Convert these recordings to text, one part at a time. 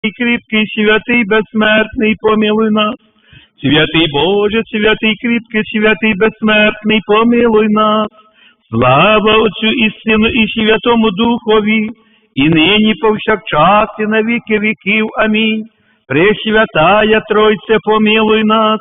святий, кріпкий, святий, безсмертний, помилуй нас. Святий Боже, святий, кріпкий, святий, безсмертний, помилуй нас. Слава Отцю і Сину, і Святому Духові, і нині повсякчас, і на віки віків. Амінь. Пресвятая Тройце, помилуй нас,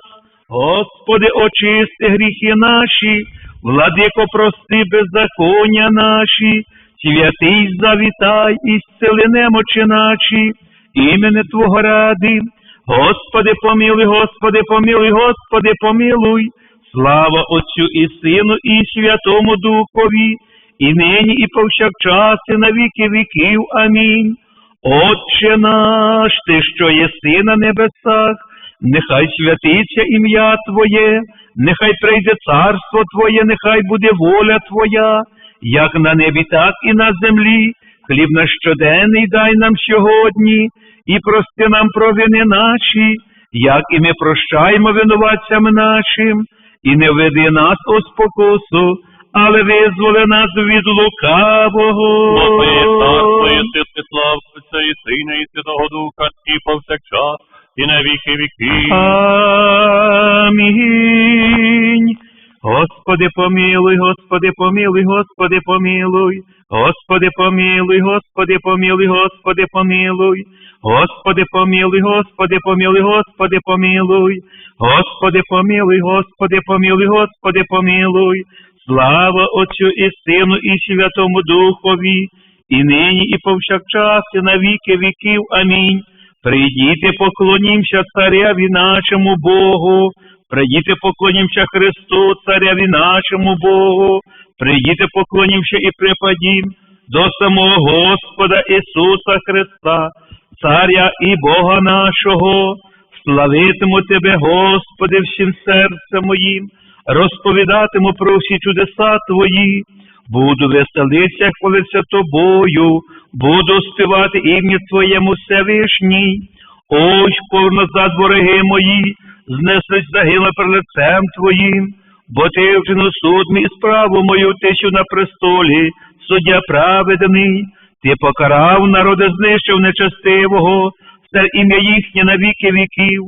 Господи, очисти гріхи наші, владико, прости беззаконня наші, святий завітай і зцели немочі наші, імени Твого ради. Господи, помилуй, Господи, помилуй, Господи, помилуй. Слава Отцю і Сину, і Святому Духові, і нині, і повсякчас, і на віки віків. Амінь. Отче наш, Ти, що єси на небесах, нехай святиться ім'я Твоє, нехай прийде царство Твоє, нехай буде воля Твоя, як на небі, так і на землі. Хліб наш щоденний дай нам сьогодні, і прости нам провини наші, як і ми прощаємо винуватцям нашим, і не веди нас у спокусу, але визволи нас від лукавого. Благослови царство і слав і Сина і Святого Духа, і повсякчас, і на віки віки. Амінь. Господи помилуй, Господи помилуй, Господи помилуй, Господи помилуй, Господи помилуй, Господи помилуй, Господи помилуй, Господи помилуй, Господи помилуй, Господи помилуй, Господи помилуй, Господи помилуй, слава Отцю і Сину, і Святому Духові, і нині, і повсякчас, і на віки віків. Амінь. Прийдіте, поклонімся цареві нашому Богу, прийдіте, поклонімся Христу, цареві нашому Богу, прийдіте, поклонімся і припадім до самого Господа Ісуса Христа, Царя і Бога нашого, славитиму Тебе, Господи, всім серцем моїм, розповідатиму про всі чудеса Твої. Буду веселитися, як хвалиться тобою, буду співати ім'я Твоєму Всевишній. Ось назад, вороги мої, знеслись загинули перед лицем Твоїм, бо ти вчинив суд мій справу мою тисю на престолі, суддя праведний, ти покарав народи, знищив нечестивого, все ім'я їхнє на віки віків.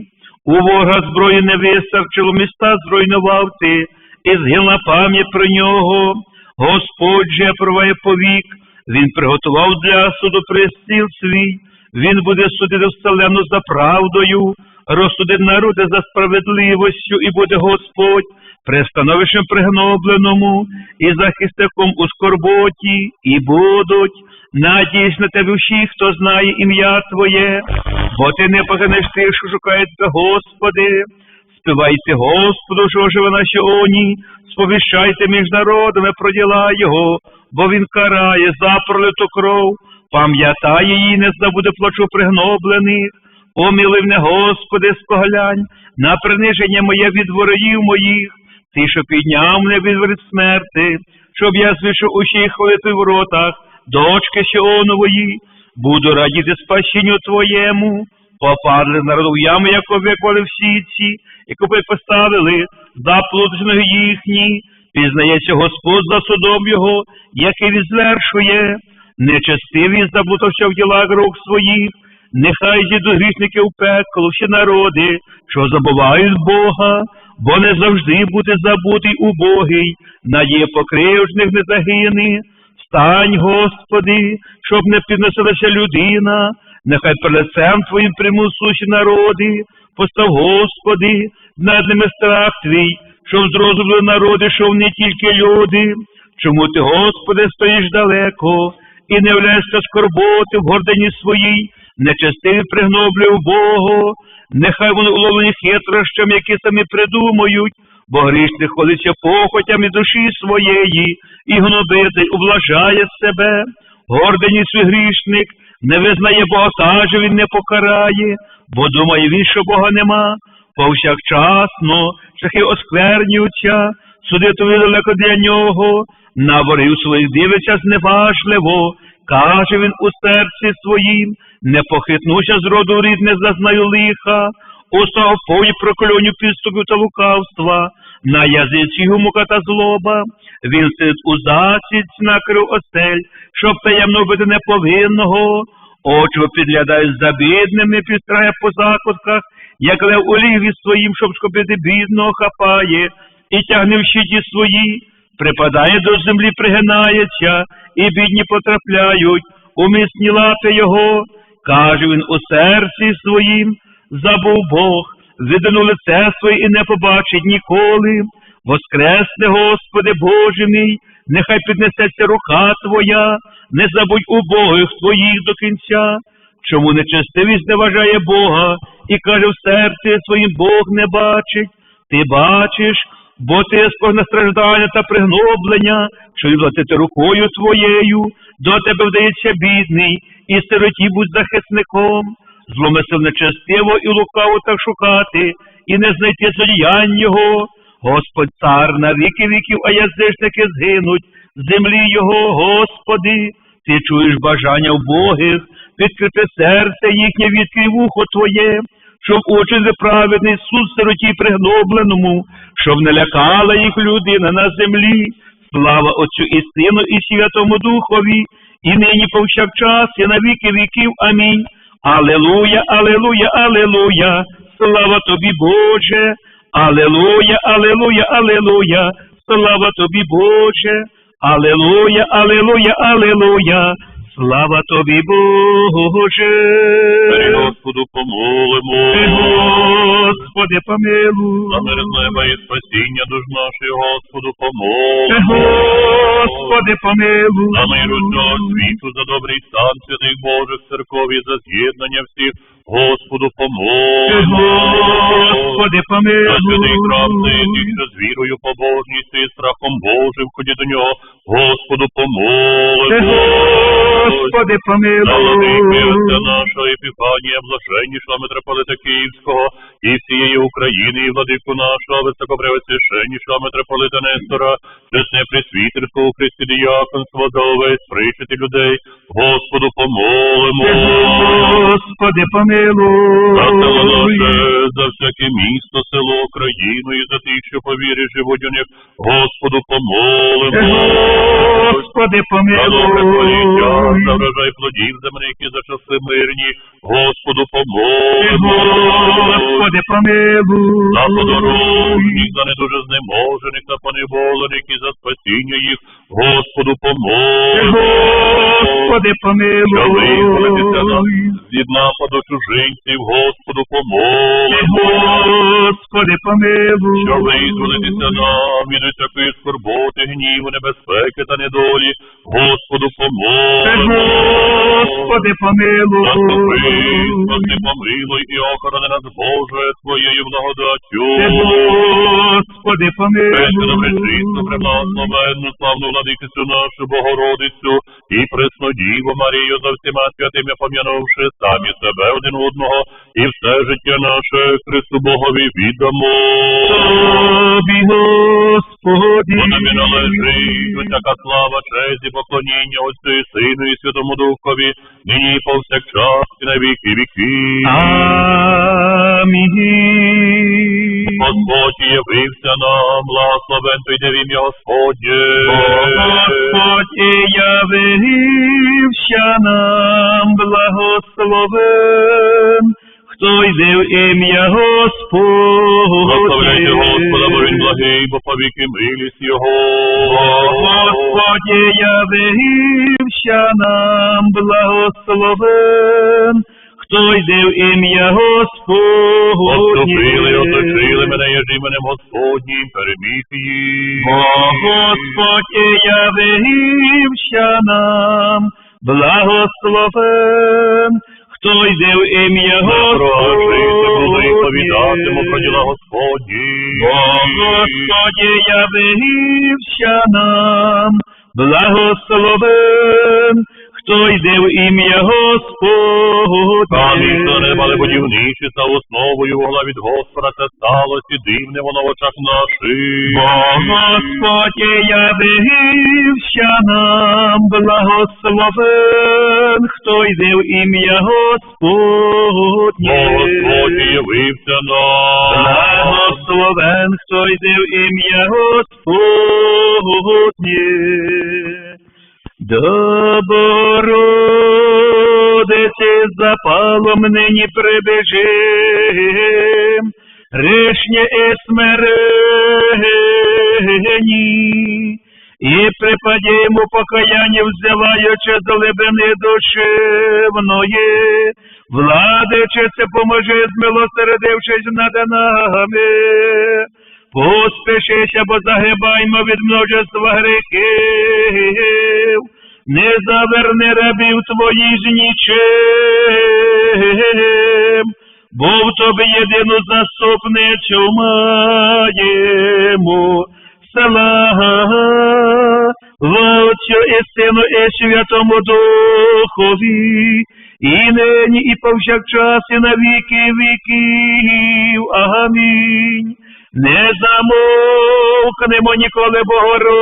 У ворога зброї не вистачило, міста зруйнував ти, і згинула пам'ять про нього. Господь же проває повік, Він приготував для суду престіл свій, Він буде судити вселену за правдою, розсудить народи за справедливостю, і буде Господь пристановищем пригнобленому і захисником у скорботі, і будуть надіясь на тебе всі, хто знає ім'я Твоє, бо ти не погинеш тих, що шукають тебе, Господи. Співайте Господу, що живе на сьогодні, сповіщайте між народами про діла Його, бо Він карає за пролиту кров, пам'ятає її, не забуде плачу пригноблених. Поміли мене, Господи, споглянь, на приниження моє від ворогів моїх, ти, що підняв мене від смерти, щоб я звішу усіх хвалити в ротах, дочки Сіонової, буду радіти спасінню Твоєму, попадли народу в яму, як виквали всі ці, яку поставили, заплутать ноги їхні, пізнається Господь за судом його, який він звершує, нечестиві заблутався в ділах рук своїх, нехай зійдуть грішники в пекло, всі народи, що забувають Бога, бо не завжди буде забутий убогий, надія покривжних не загине. Стань, Господи, щоб не підносилася людина, нехай лицем Твоїм примусуші народи, постав, Господи, над ними страх Твій, щоб зрозуміли народи, що не тільки люди. Чому ти, Господи, стоїш далеко і не являєшся скорботи в гордині своїй, нечестиві пригноблюв Богу, нехай вони уловлені хитрощами, які самі придумають, бо грішник ходиться похотями душі своєї, і гнобитель облажає себе, гордині свій грішник, не визнає Бога, каже, він не покарає, бо думає він, що Бога нема, повсякчасно шляхи осквернюються, судитові далеко для нього, на ворів своїх дивиться зневажливо, каже він у серці своїм, не похитнуся з роду рід, не зазнаю лиха, уста повні прокльоню підступів та лукавства, на язиці гумука та злоба, він сидить у засідь накрив осель, щоб таємно бити неповинного, очі підглядають за бідними, підстрає по закутках, як лев у ліві своїм, щоб скопити бідного хапає, і тягне в щиті свої, припадає до землі, пригинається, і бідні потрапляють у міцні лапи його, каже він у серці своїм, забув Бог, видану лице своє і не побачить ніколи. Воскресне, Господи Боже мій, нехай піднесеться рука Твоя, не забудь убогих Твоїх до кінця. Чому нечестивість не вважає Бога і каже в серці своїм Бог не бачить? Ти бачиш, бо ти спогна страждання та пригноблення, що й платити рукою твоєю, до тебе вдається бідний, і сироті будь захисником. Зломисел нечестиво і лукаво так шукати, і не знайти зодіянь його. Господь цар на віки віків, а язичники згинуть, землі його, Господи, ти чуєш бажання вбогих, відкрити серце їхнє відкрий вухо Твоє, щоб очі неправедний суд сироті пригнобленому, щоб не лякала їх людина на землі. Слава Отцю і Сину, і Святому Духові, і нині повсякчас, і на віки віків. Амінь. Алелуя, алелуя, алелуя, слава тобі, Боже. Алелуя, алелуя, алелуя, слава тобі, Боже. Алелуя, алелуя, алелуя, слава тобі, Боже. Мирі Господу помолимо. Господи, помилуй. За мир неба і спасіння душ нашої, Господу помолимо. Господи, помилуй. За мир усього світу, за добрий стан святих Божих церков і за з'єднання всіх, Господу помолимо. Господи, За святий храм помилуй. що з вірою, побожністю і страхом Божим ходять до нього, Господу Е, помолимо. Господи, За владики Отця помилуй. нашого Епіфанія, блаженнішого митрополита Київського і всієї України, і владику нашого високопревосвященнішого митрополита Нестора, чесне присвітерського у Христі діяконство за увесь причити людей, Господу помолимо. Е, Господи, За село помилуй. наше, за всяке місто, село, країну і за тих, що по вірі живуть у них, Господу Е, помолимо. Господи, творіння, за помилуй. врожай плодів земних і за часи мирні, Господу помолимо. Господи, помилуй. За подорожніх, за не дуже знеможених та поневолених і за спасіння їх, Господу помолимо. Господи, Що визволитися нас помилуй. від нападу чужинців, Господу помолимо. Господи, помилуй. Що визволитися нам від усякої скорботи, гніву, небезпеки та недолі, Господу помолимо. Господи, помилуй. Спаси, помилуй і охорони нас, Боже, Твоєю благодаттю. Господи, Пресвяту, пречисту, помилуй. преблагословенну, славну владикицю нашу Богородицю і пресну Діву Марію за всіма святими пом'янувши самі себе один одного і все життя наше Христу Богові віддамо. Тобі, Господи. Бо тобі належить усяка слава, честь і поклоніння Отцю і Сину і Святому Духові, нині і повсякчас і на віки віків. Амінь. Господь явився нам, благословен прийде в ім'я Господнє. Господь явився нам, благословен, хто йде в ім'я Господнє. Прославляйте Господа, бо він благий, бо повіки милість Його. Господь і явився нам, благословен, хто йде в ім'я Господнє. Отступили, оточили мене, є ж іменем Господнім, переміг їх. Бо Господь і явився нам, благословен, хто йде в ім'я були, повідатиму про діла Господні. Бо Господь і явився нам, благословен, хто йде в ім'я Господнє. До неба не будівничі та основою вогла від Господа це сталося, і дивне воно в очах наших. Бо Господь явився нам, благословен, хто йде в ім'я Господнє. Бо Господь явився нам. Благословен, хто йде в ім'я Господнє. До запалом нині прибежим, ришнє і смирені, і припадімо покаяння, взяваючи з глибини душевної, владичице, поможи, змилосердившись над нами. Поспішися, бо загибаймо від множества грехів, не заверни рабів твоїх з нічим, бо в тобі єдину заступницю маємо. Слава Отцю і Сину, і Святому Духові, і нині, і повсякчас, і на віки віків. Амінь. Не замовкнемо ніколи, Богородице,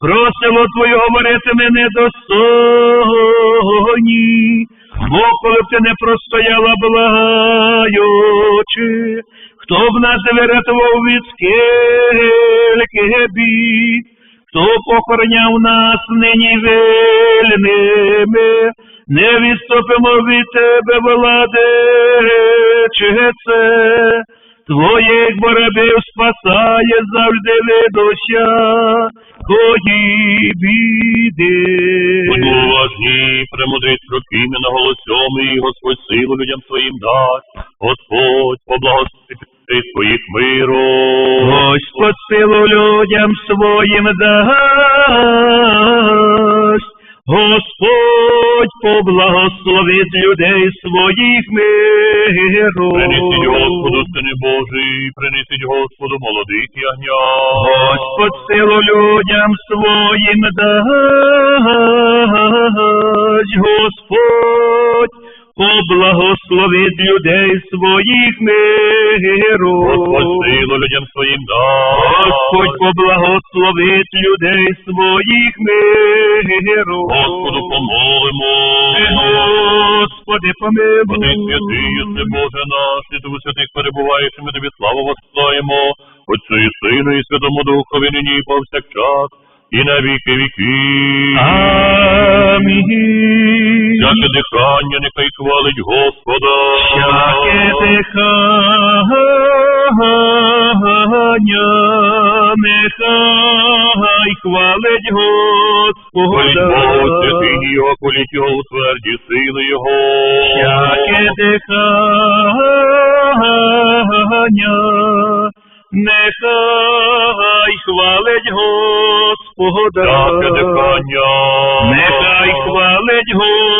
просимо Твою говорити ми недостойні, бо коли б ти не простояла благаючи, хто б нас вирятував від скільки бід, хто похороняв нас нині вільними, не відступимо від тебе, владичице, твоїх боротьбів спасає завжди від усякої біди. Будьмо уважні, премудрість прокине на голосьоми, і Господь силу людям своїм дасть. Господь поблагословить своїх миром. Господь силу людям своїм дасть, Господь поблагословить людей своїх миром. Принесіть Господу, сини Божий, принесіть Господу молодих ягнят. Господь силу людям своїм дасть, Господь поблагословить людей своїх миром. Господь силу людям своїм дасть. Господь поблагословить людей своїх миром. Господу помолимо. Господи, помилуй. Господи, святий, єси Боже наш, і Дух святих перебуваєш, і ми тобі славу воссилаємо, Отцю і Сину, і Святому Духові нині і повсякчас, і на віки віків. Амінь. Всяке дихання нехай хвалить Господа. Всяке дихання, нехай хвалить Хвалить Бога Господа. святині його, хваліть його у тверді сили його. Всяке дихання, нехай хвалить Господа. Всяке коня Нехай хвалить Господа.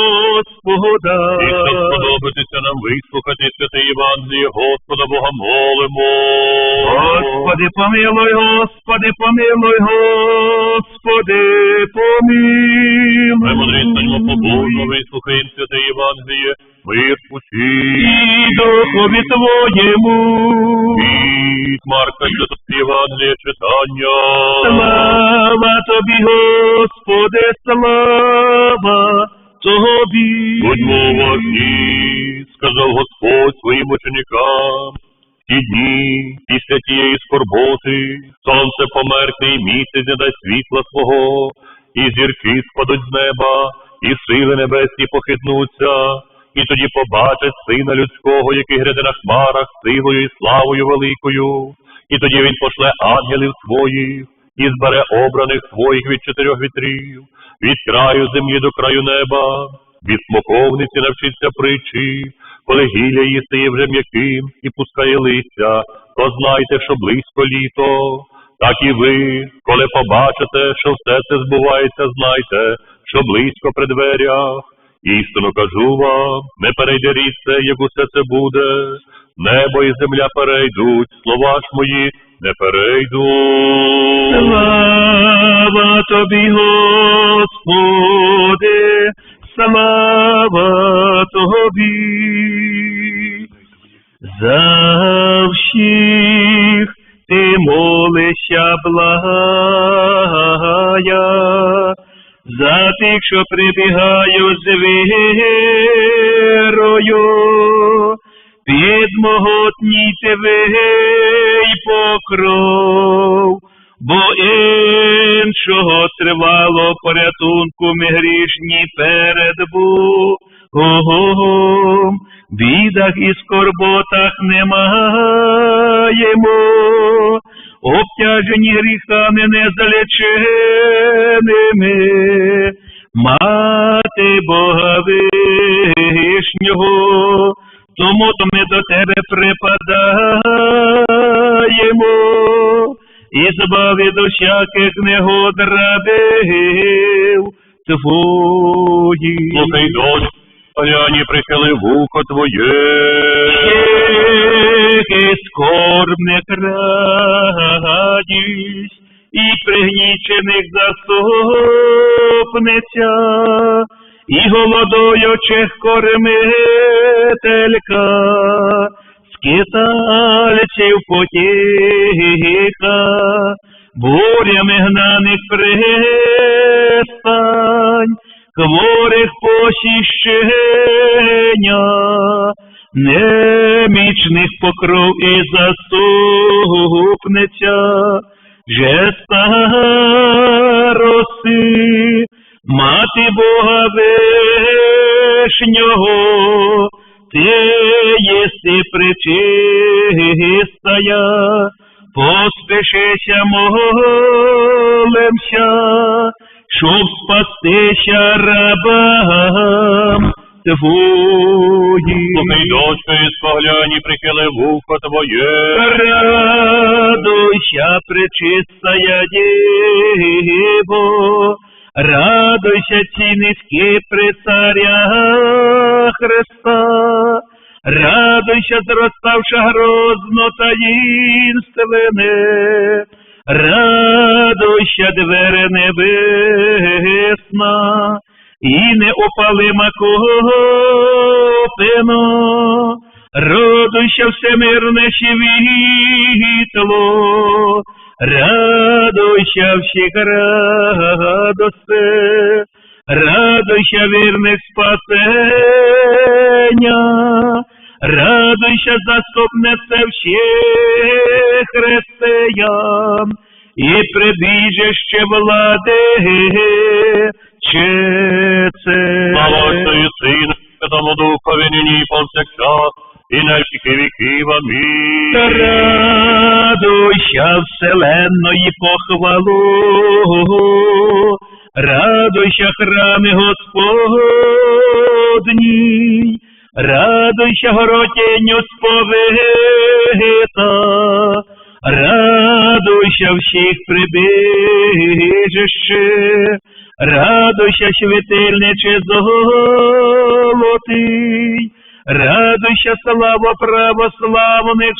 І що сподобатися нам вислухати святе Євангеліє Господа Бога молимо. Господи, помилуй, Господи, помилуй, Господи, помилуй. Премудрість станьмо побожно, вислухаємо святе Євангеліє, мир усі. І духові Твоєму. Від Марка Святого Євангелія читання. Слава Тобі, Господи, слава Тобі. Будьмо уважні, сказав Господь своїм ученикам. Ті дні після тієї скорботи сонце померкне і місяць не дасть світла свого, і зірки спадуть з неба, і сили небесні похитнуться, і тоді побачать сина людського, який гряде на хмарах силою і славою великою, і тоді він пошле ангелів своїх і збере обраних своїх від чотирьох вітрів, від краю землі до краю неба, від смоковниці навчиться притчі, коли гілля її стає вже м'яким і пускає листя, то знайте, що близько літо. Так і ви, коли побачите, що все це збувається, знайте, що близько при дверях. Істину кажу вам, не перейде річце, як усе це буде. Небо і земля перейдуть, слова ж мої не перейдуть. Слава Тобі, Господи, слава Тобі. За всіх ти молишся благая, за тих, і збави до всяких негод рабів твоїх. Слухай, дощ, поляні прихили вухо твоє. Тихий скорбник радість, і пригнічених заступниця, і голодуючих кормителька, скитальців потіха, бурями гнаних пристань, хворих посіщення, немічних покров і заступниця, же староси, мати Бога вишнього, ти єси причистая, поспішися молимся, щоб спастися рабам твоїм. Слухай, дочко, і спогляні прихили вухо твоє. Радуйся, пречистая Діво, радуйся, ці низькі при царя Христа, радуйся, зроставша грозно таїнственне, радуйся, двері небесна, і не неопалима копино, радуйся всемирне світло, радуйся всіх радости, радуйся вірних спасення, чеце. Слава Отцю і Сину, Святому Духові, нині і повсякчас, і на віки віків. Амінь. Радуйся вселенної похвалу, радуйся храми Господні, радуйся горотінню радуйся світильниче золотий, радуйся слава православних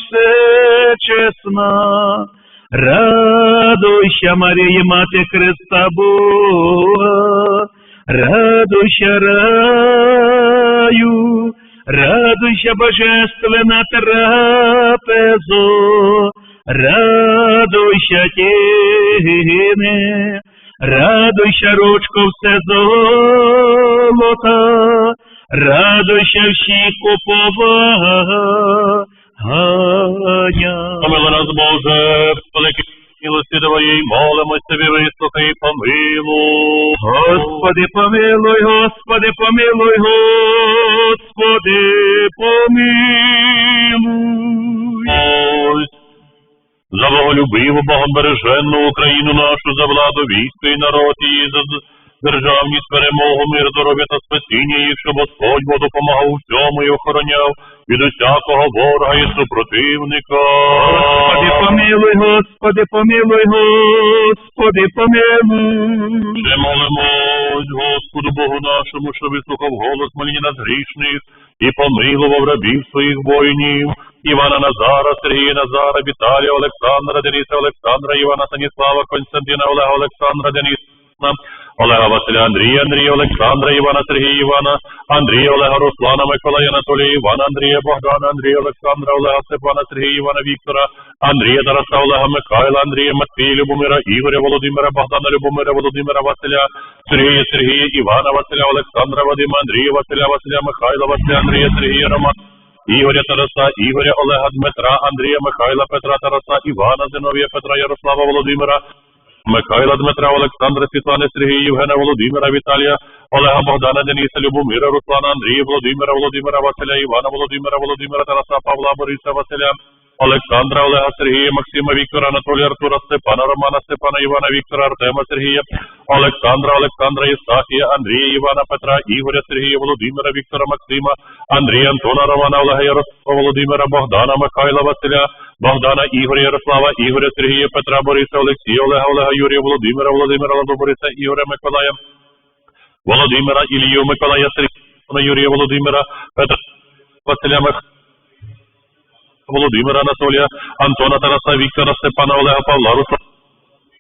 всечесна, радуйся Марія, Мати Христа Бога, радуйся раю, радуйся божественна трапезо, радуйся тіни, радуйся ручко все золота, радуйся всіх уповання. Помили нас, Боже, великі милості Твоєї, молимось Тобі, вислухай помилуй. Господи, помилуй, Господи, помилуй, Господи, помилуй. Боголюбиву, богобереженну Україну нашу, за владу військо і народ її, за державність, перемогу, мир, здоров'я та спасіння їх, щоб Господь Бог допомагав у всьому і охороняв від усякого ворога і супротивника. Господи, помилуй, Господи, помилуй, Господи, помилуй. Ще молимось Господу Богу нашому, що вислухав голос моління нас грішних і помилував рабів своїх воїнів. Івана Назара, Сергія Назара, Віталія, Олександра, Дениса, Олександра, Івана Станіслава, Константина, Олега, Олександра, Дениса, Олега Василя, Андрія, Андрія, Олександра, Івана, Сергія, Івана, Андрія, Олега, Руслана, Миколая, Анатолія, Івана, Андрія, Богдана, Андрія, Олександра, Олега, Степана, Сергія, Івана, Віктора, Андрія, Тараса, Олега, Михайла, Андрія, Матвія, Любомира, Ігоря, Володимира, Богдана, Любомира, Володимира, Василя, Сергія, Сергія, Івана, Василя, Олександра, Вадима, Андрія, Василя, Василя, Михайла, Василя, Андрія, Сергія, Романа, Ігоря Тараса, Ігоря Олега Дмитра, Андрія Михайла Петра Тараса, Івана Зиновія Петра Ярослава Володимира, Михайла Дмитра, Олександра, Світлани, Сергія, Євгена Володимира, Віталія, Олега Богдана, Дениса, Любомира, Руслана, Андрія, Володимира, Володимира, Василя, Івана, Володимира, Володимира, Тараса, Павла, Бориса, Василя, Олександра, Олега, Сергія, Максима, Віктора, Анатолія, Артура, Степана, Романа, Степана, Івана, Віктора, Артема, Сергія, Олександра, Олександра, Єстахія, Андрія, Івана, Петра, Ігоря, Сергія, Володимира, Віктора, Максима, Андрія, Антона, Романа, Олега, Ярослава, Володимира, Богдана, Михайла, Василя, Богдана, Ігоря, Ярослава, Ігоря, Сергія, Петра, Бориса, Олексія, Олега, Олега, Юрія, Володимира, Володимира, Бориса, Ігоря, Миколая, Володимира, Ілію, Миколая, Сергія, Юрія, Володимира, Петра, Василя, Михайла, Володимира Анатолія, Антона Тараса, Віктора, Степана, Олега, Павла, Руслана,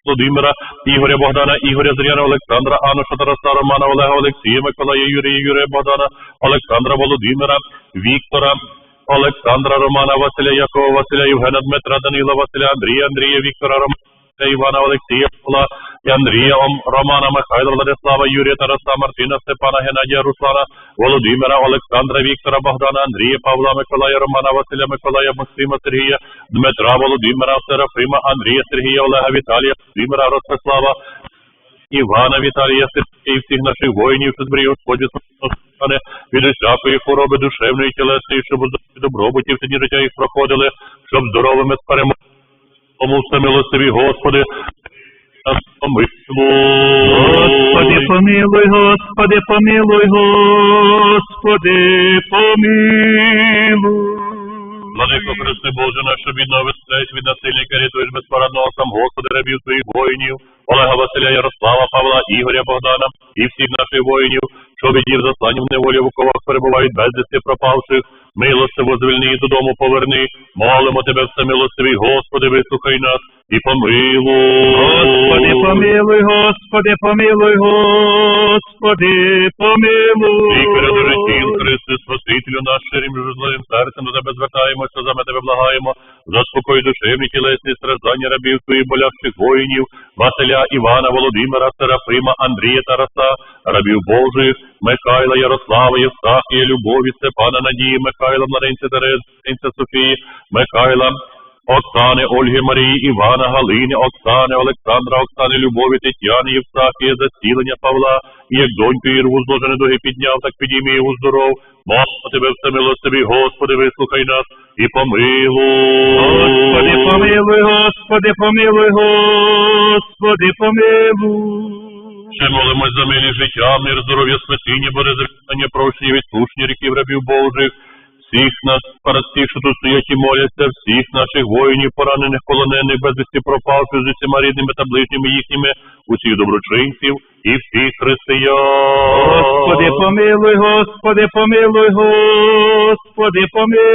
Володимира, Ігоря Богдана, Ігоря Зряна, Олександра, Ануша, Тараса, Романа, Олега, Олексія, Миколая, Юрія, Юрія Богдана, Олександра, Володимира, Віктора, Олександра, Романа, Василя, Якова, Василя, Євгена, Дмитра, Данила, Василя, Андрія, Андрія, Віктора, Романа, Івана, Олексія, Павла, і Андрія, Ом- Романа, Михайла, Владислава, Юрія, Тараса, Мартина, Степана, Геннадія, Руслана, Володимира, Олександра, Віктора, Богдана, Андрія, Павла, Миколая, Романа, Василя, Миколая, Максима, Сергія, Дмитра, Володимира, Серафима, Андрія, Сергія, Олега, Віталія, Володимира, Ростислава, Івана, Віталія, Сергія і всіх наших воїнів, що зберіг Господь стане від усякої хвороби душевної тілесної, щоб у здоров'ї добробуті в ці життя їх проходили, щоб здоровими з перемогою. Тому все милостиві, Господи. Господи, помилуй, Господи, помилуй, Господи, помилуй. Владико Христи Боже наш, щоб відновистись від насильника, рятуєш безпорадного сам Господи, рабів твоїх воїнів, Олега Василя Ярослава, Павла, Ігоря Богдана і всіх наших воїнів, що їх засланів неволі в оковах перебувають безвісти пропавших, милостиво звільни додому поверни, молимо тебе все милостивий, Господи, вислухай нас і помилуй. Господи, помилуй, Господи, помилуй, Господи, помилуй. Лікаря до життів, Христи, Спасителю наш, ширим злим серцем до тебе звертаємося, за тебе благаємо, заспокой душевні тілесні страждання рабів твоїх болящих воїнів, Василя, Івана, Володимира, Серафима, Андрія, Тараса, рабів Божих, Михайла, Ярослава, Євстахія, Любові, Степана, Надії, Михайла, Младенця Терез, Младенця Софії, Михайла, Оксани, Ольги, Марії, Івана, Галини, Оксани, Олександра, Оксани, Любові, Тетяни, Євстахія, зацілення Павла, і як доньку Ірву зложене доги підняв, так підійми його здоров. Молимо тебе все милостиві, Господи, вислухай нас і помилуй. Господи, помилуй, Господи, помилуй, Господи, помилуй. Ще молимось за милі життя, мир, здоров'я, спасіння, березрання, прощення, відпущення ріків рабів Божих, всіх нас, перед всіх, що тут стоять і моляться, всіх наших воїнів, поранених, полонених, безвісті пропавших з усіма рідними та ближніми їхніми, усіх доброчинців і всіх християн. Господи, помилуй, Господи, помилуй, Господи,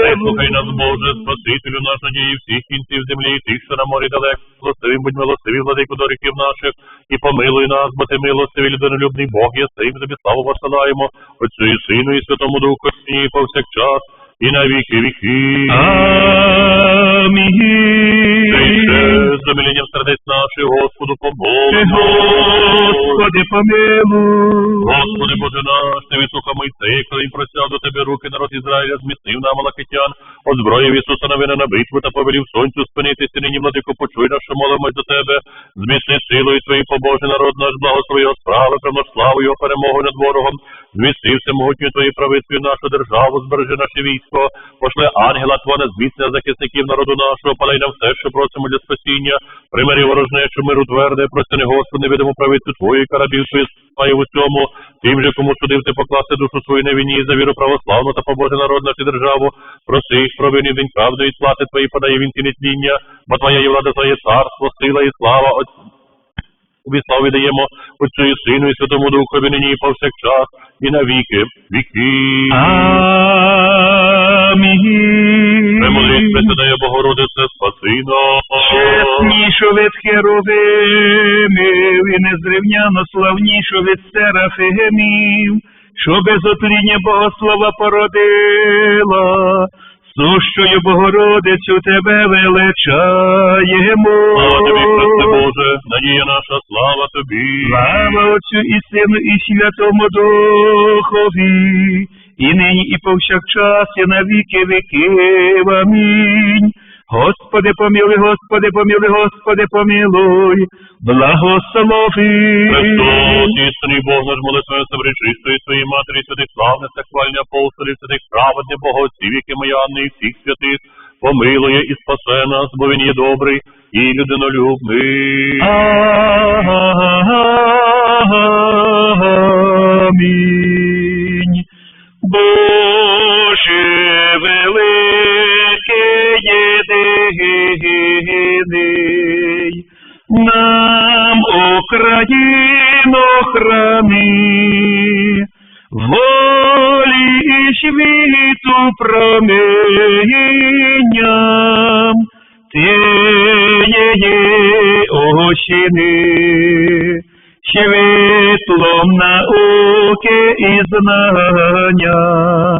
Вислухай нас. Боже, Спасителю наш надії всіх кінців землі, і тих, що на морі далеко, милостивим, будь милостиві, владику до ріків наших, і помилуй нас, бо ти милостивий, людинолюбний Бог, є сим, тобі славу посилаємо, Отцю і Сину, і Святому Духу, і повсякчас, і на віки віки. Амінь. З замилінням сердець наших, Господу помолимо. Господи, помилуй. Господи Боже наш, ти вислуха Мойсея, коли він простяг до тебе руки народ Ізраїля, зміцнив нам Малакитян, озброїв Ісуса новина на битву та повелів сонцю спинитися, нині, владико, почуй що молимось до тебе, зміцни силою твої побожий народ наш, благослови його справи, славу його перемогу над ворогом, зміцни всемогутню твої правицею нашу державу, збережи наше військо, пошли ангела Твого на захисників народу нашого, палай нам все, що просимо для спасіння, примирі ворожнечу, миру тверде, простяни Господи, невидиму правицю Твої карабів твої має в усьому, тим же, кому судив ти покласти душу свою на війні за віру православну та побожий народ нашу державу, проси їх про день правди і плати твої подає він ті нетління, бо твоя є влада, твоє царство, сила і слава. Тобі славу віддаємо Отцю і Сину і Святому Духові нині і повсякчас, і на віки, віки. Амінь. Премоліть, Пресвятая Богородице, спаси нас. Чеснішу від херовимів і незрівняно славнішу від серафимів, що без отління Богослова породила, сущою Богородицю тебе величаємо. Слава тобі, Христе Боже, надія наша, слава тобі. Слава Отцю і Сину, і Святому Духові, і нині, і повсякчас, і на віки віків. Амінь. Господи, помилуй, Господи, помилуй, Господи, помилуй, благослови. Христос, істинний Бог наш молитвою собречистої своїй матері, святих славних та хвальня апостолів, святих праведних богоців, які моя і всіх святих, помилує і спасе нас, бо він є добрий і людинолюбний. Амінь. Боже великий єдиний, нам Україну храни, волі і світу промінням, тієї осіни, світлом науки і знання,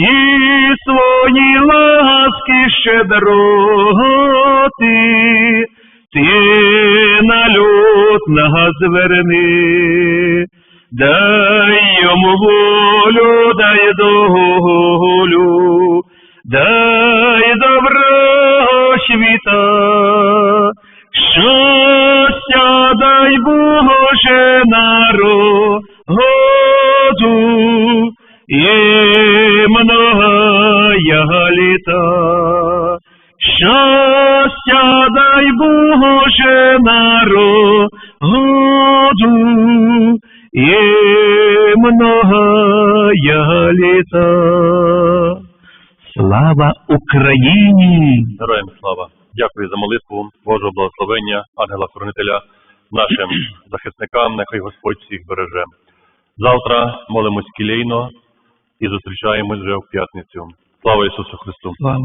всі свої ласки щедроти, ти на люд зверни, дай йому волю, дай долю, дай добро світа, щастя дай Боже народу, слава. Дякую за молитву, Божого благословення, ангела-хоронителя нашим захисникам, нехай Господь всіх береже. Завтра молимось кілейно і зустрічаємось вже в п'ятницю. Слава Ісусу Христу! Слава!